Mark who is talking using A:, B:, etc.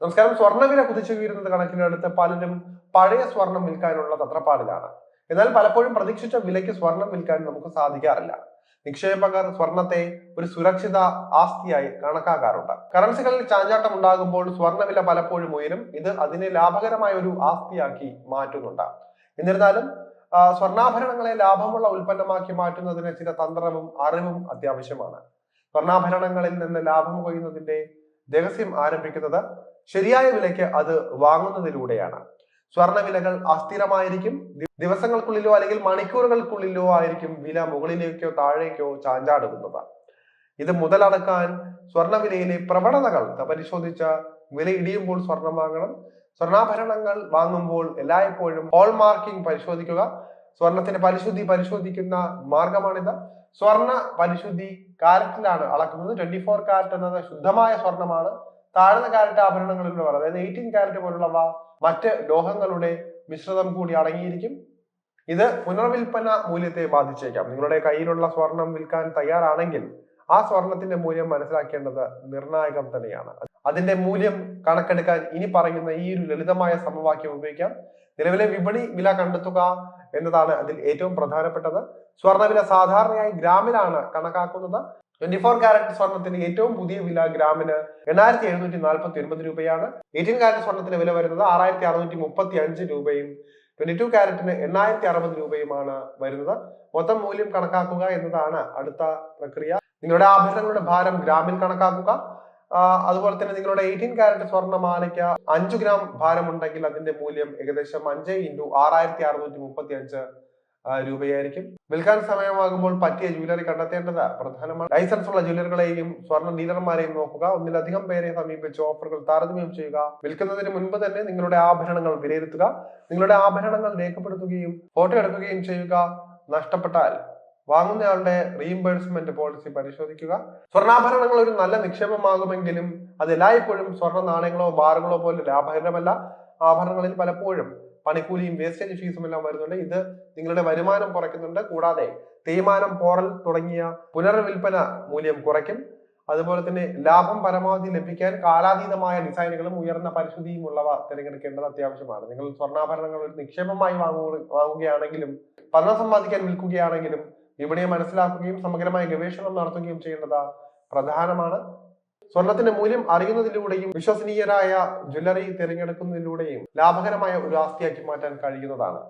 A: നമസ്കാരം. സ്വർണവില കുതിച്ചു കുതിച്ചുയരുന്നത് കണക്കിലെടുത്ത് പലരും പഴയ സ്വർണം വിൽക്കാനുള്ള തത്രപ്പാടിലാണ് എന്നാൽ പലപ്പോഴും പ്രതീക്ഷിച്ച വിലയ്ക്ക് സ്വർണം വിൽക്കാൻ നമുക്ക് സാധിക്കാറില്ല. നിക്ഷേപകർ സ്വർണത്തെ ഒരു സുരക്ഷിത ആസ്തിയായി കണക്കാക്കാറുണ്ട്. കറൻസികളിൽ ചാഞ്ചാട്ടം ഉണ്ടാകുമ്പോൾ സ്വർണവില പലപ്പോഴും ഉയരും. ഇത് അതിനെ ലാഭകരമായ ഒരു ആസ്തിയാക്കി മാറ്റുന്നുണ്ട്. എന്നിരുന്നാലും സ്വർണാഭരണങ്ങളെ ലാഭമുള്ള ഉൽപ്പന്നമാക്കി മാറ്റുന്നതിന് ചില തന്ത്രവും അറിവും അത്യാവശ്യമാണ്. സ്വർണാഭരണങ്ങളിൽ നിന്ന് ലാഭം കൊയ്യുന്നതിന്റെ രഹസ്യം ആരംഭിക്കുന്നത് ശരിയായ വിലയ്ക്ക് അത് വാങ്ങുന്നതിലൂടെയാണ്. സ്വർണവിലകൾ അസ്ഥിരമായിരിക്കും. ദിവസങ്ങൾക്കുള്ളിലോ അല്ലെങ്കിൽ മണിക്കൂറുകൾക്കുള്ളിലോ ആയിരിക്കും വില മുകളിലേക്കോ താഴേക്കോ ചാഞ്ചാടുന്നത്. ഇത് മുതലടക്കാൻ സ്വർണവിലയിലെ പ്രവണതകൾ പരിശോധിച്ച വില ഇടിയുമ്പോൾ സ്വർണം വാങ്ങണം. സ്വർണാഭരണങ്ങൾ വാങ്ങുമ്പോൾ എല്ലായ്പ്പോഴും ഹോൾ മാർക്കിംഗ് പരിശോധിക്കുക. സ്വർണത്തിന്റെ പരിശുദ്ധി പരിശോധിക്കുന്ന മാർഗമാണിത്. സ്വർണ പരിശുദ്ധി കാരറ്റിലാണ് അളക്കുന്നത്. ട്വന്റി ഫോർ കാരറ്റ് എന്നത് ശുദ്ധമായ സ്വർണമാണ്. താഴ്ന്ന കാരറ്റ് ആഭരണങ്ങളിലൂടെ അതായത് എയ്റ്റീൻ കാരറ്റ് പോലുള്ളവ മറ്റ് ലോഹങ്ങളുടെ മിശ്രിതം കൂടി അടങ്ങിയിരിക്കും. ഇത് പുനർവിൽപ്പന മൂല്യത്തെ ബാധിച്ചേക്കാം. നിങ്ങളുടെ കയ്യിലുള്ള സ്വർണം വിൽക്കാൻ തയ്യാറാണെങ്കിൽ ആ സ്വർണത്തിന്റെ മൂല്യം മനസ്സിലാക്കേണ്ടത് നിർണായകം തന്നെയാണ്. അതിന്റെ മൂല്യം കണക്കെടുക്കാൻ ഇനി പറയുന്ന ഈ ഒരു ലളിതമായ സമവാക്യം ഉപയോഗിക്കാം. നിലവിലെ വിപണി വില കണ്ടെത്തുക എന്നതാണ് അതിൽ ഏറ്റവും പ്രധാനപ്പെട്ടത്. സ്വർണവില സാധാരണയായി ഗ്രാമിലാണ് കണക്കാക്കുന്നത്. ട്വന്റി ഫോർ കാരറ്റ് സ്വർണത്തിന്റെ ഏറ്റവും പുതിയ വില ഗ്രാമിന് എണ്ണായിരത്തി എഴുന്നൂറ്റി നാൽപ്പത്തി ഒൻപത് രൂപയാണ്. എയ്റ്റീൻ കാരറ്റ് സ്വർണത്തിന്റെ വില വരുന്നത് ആറായിരത്തി അറുന്നൂറ്റി മുപ്പത്തി അഞ്ച് രൂപയും ട്വന്റി ടു കാരറ്റിന് എണ്ണായിരത്തി അറുപത് രൂപയുമാണ് വരുന്നത്. മൊത്തം മൂല്യം കണക്കാക്കുക എന്നതാണ് അടുത്ത പ്രക്രിയ. നിങ്ങളുടെ ആഭരണങ്ങളുടെ ഭാരം ഗ്രാമിൽ കണക്കാക്കുക. അതുപോലെ തന്നെ നിങ്ങളുടെ എയ്റ്റീൻ കാരറ്റ് സ്വർണമാലയ്ക്ക് അഞ്ചു ഗ്രാം ഭാരമുണ്ടെങ്കിൽ അതിന്റെ മൂല്യം ഏകദേശം അഞ്ച് ഇന്റു ആറായിരത്തി അറുന്നൂറ്റി മുപ്പത്തി അഞ്ച് രൂപയായിരിക്കും. വിൽക്കാൻ സമയമാകുമ്പോൾ പറ്റിയ ജ്വല്ലറി കണ്ടെത്തേണ്ടത് പ്രധാനമാണ്. ലൈസൻസ് ഉള്ള ജ്വല്ലറികളെയും സ്വർണ ഡീലർമാരെയും നോക്കുക. ഒന്നിലധികം പേരെ സമീപിച്ച് ഓഫറുകൾ താരതമ്യം ചെയ്യുക. വിൽക്കുന്നതിന് മുൻപ് തന്നെ നിങ്ങളുടെ ആഭരണങ്ങൾ വിലയിരുത്തുക. നിങ്ങളുടെ ആഭരണങ്ങൾ രേഖപ്പെടുത്തുകയും ഫോട്ടോ എടുക്കുകയും ചെയ്യുക. നഷ്ടപ്പെട്ടാൽ വാങ്ങുന്നയാളുടെ റീഇംബേഴ്സ്മെന്റ് പോളിസി പരിശോധിക്കുക. സ്വർണാഭരണങ്ങൾ ഒരു നല്ല നിക്ഷേപമാകുമെങ്കിലും അത് എല്ലായ്പ്പോഴും സ്വർണ നാണയങ്ങളോ ബാറുകളോ പോലെ ലാഭകരമല്ല. ആഭരണങ്ങളിൽ പലപ്പോഴും പണിക്കൂലിയും വേസ്റ്റേജ് ഫീസും എല്ലാം വരുന്നുണ്ട്. ഇത് നിങ്ങളുടെ വരുമാനം കുറയ്ക്കുന്നുണ്ട്. കൂടാതെ തേയ്മാനം പോറൽ തുടങ്ങിയ പുനർവിൽപ്പന മൂല്യം കുറയ്ക്കും. അതുപോലെ തന്നെ ലാഭം പരമാവധി ലഭിക്കാൻ കാലാതീതമായ ഡിസൈനുകളും ഉയർന്ന പരിശുദ്ധിയും ഉള്ളവ തിരഞ്ഞെടുക്കേണ്ടത് അത്യാവശ്യമാണ്. നിങ്ങൾ സ്വർണാഭരണങ്ങൾ ഒരു നിക്ഷേപമായി വാങ്ങുക വാങ്ങുകയാണെങ്കിലും പണം സമ്പാദിക്കാൻ വിൽക്കുകയാണെങ്കിലും വിപണിയെ മനസ്സിലാക്കുകയും സമഗ്രമായ ഗവേഷണം നടത്തുകയും ചെയ്യേണ്ടത് പ്രധാനമാണ്. സ്വർണത്തിന്റെ മൂല്യം അറിയുന്നതിലൂടെയും വിശ്വസനീയരായ ജ്വല്ലറി തിരഞ്ഞെടുക്കുന്നതിലൂടെയും ലാഭകരമായ ഒരു ആസ്തിയാക്കി മാറ്റാൻ കഴിയുന്നതാണ്.